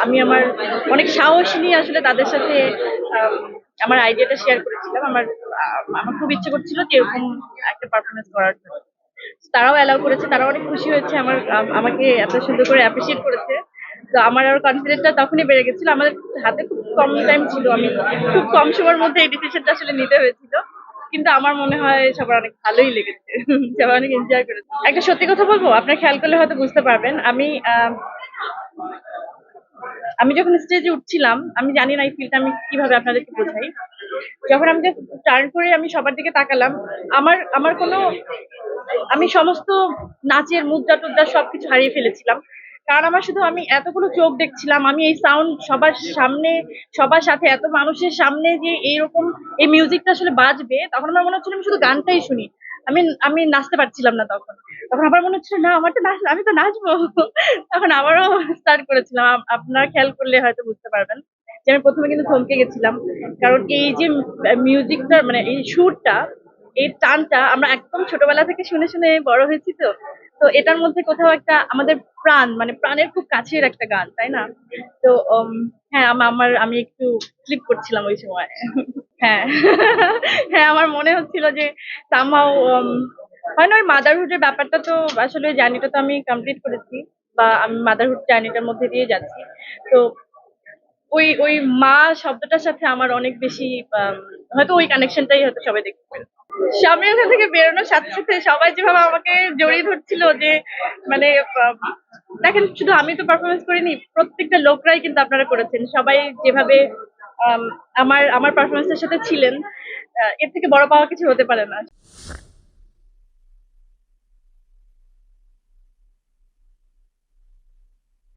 আমি আমার অনেক সাহস নিয়ে আসলে তাদের সাথে আম, আমার আইডিয়াটা শেয়ার করেছিলাম। আমার আমার খুব ইচ্ছে করছিল যে এরকম একটা পারফরমেন্স করার জন্য। তারাও অ্যালাউ করেছে তারাও অনেক খুশি হয়েছে। আমার আমাকে এত সুন্দর করে অ্যাপ্রিসিয়েট করেছে। তো আমার আরও কনফিডেন্সটা তখনই বেড়ে গেছিল। আমাদের হাতে খুব কম টাইম ছিল। আমি খুব কম সময়ের মধ্যে এই ডিসিশনটা আসলে নিতে হয়েছিল। কিন্তু আমার মনে হয় সবার অনেক ভালোই লেগেছে। সবাই অনেক এনজয় করেছে। একটা সত্যি কথা বলব? আপনার খেয়াল করলে হয়তো বুঝতে পারবেন। আমি আমি যখন স্টেজে উঠছিলাম, আমি জানি না এই ফিলটা আমি কীভাবে আপনাদেরকে বোঝাই। যখন আমি টার্ন করে আমি সবার দিকে তাকালাম, আমার আমার কোনো, আমি সমস্ত নাচের মুদ্রা টুদ্রা সবকিছু হারিয়ে ফেলেছিলাম। কারণ আমার শুধু আমি এতগুলো চোখ দেখছিলাম, আমি এই সাউন্ড সবার সামনে, সবার সাথে এত মানুষের সামনে যে এইরকম এই মিউজিকটা আসলে বাজবে, তখন আমার মনে হচ্ছিল আমি শুধু গানটাই শুনি। আমি আমি নাচতে পারছিলাম না তখন। তখন আমার মনে হচ্ছিল না, আমার তো নাচ, আমি তো নাচবো। তখন আবারও স্টার্ট করেছিলাম। আপ- আপনারা খেয়াল করলে হয়তো বুঝতে পারবেন যে আমি প্রথমে কিন্তু থমকে গেছিলাম। কারণ এই যে মিউজিকটা মানে এই সুরটা, এই টানটা আমরা একদম ছোটবেলা থেকে শুনে শুনে বড় হয়েছি তো। তো এটার মধ্যে কোথাও একটা আমাদের প্রাণ মানে প্রাণের খুব কাছের একটা গান, তাই না? তো হ্যাঁ আমার, আমি একটু ক্লিক করছিলাম ওই সময়। হ্যাঁ। হ্যাঁ আমার মনে হচ্ছিল যে সামহাও হয় না ওই মাদারহুডের ব্যাপারটা তো আসলে জার্নিটা তো আমি কমপ্লিট করেছি বা আমি মাদারহুড জার্নিটার মধ্যে দিয়ে যাচ্ছি। তো ওই ওই মা শব্দটার সাথে আমার অনেক বেশি হয়তো ওই কানেকশনটাই হয়তো সবাই দেখতে পেরেছে। স্বামী ওখান থেকে বেরোনোর সাথে সাথে সবাই যেভাবে আমাকে জড়িয়ে ধরছিল যে মানে দেখেন শুধু আমি তো পারফরমেন্স করিনি প্রত্যেকটা লোকরাই কিন্তু আপনারা করেছেন। সবাই যেভাবে আম, আমার আমার পারফরমেন্সের সাথে ছিলেন এর থেকে বড় পাওয়া কিছু হতে পারে না।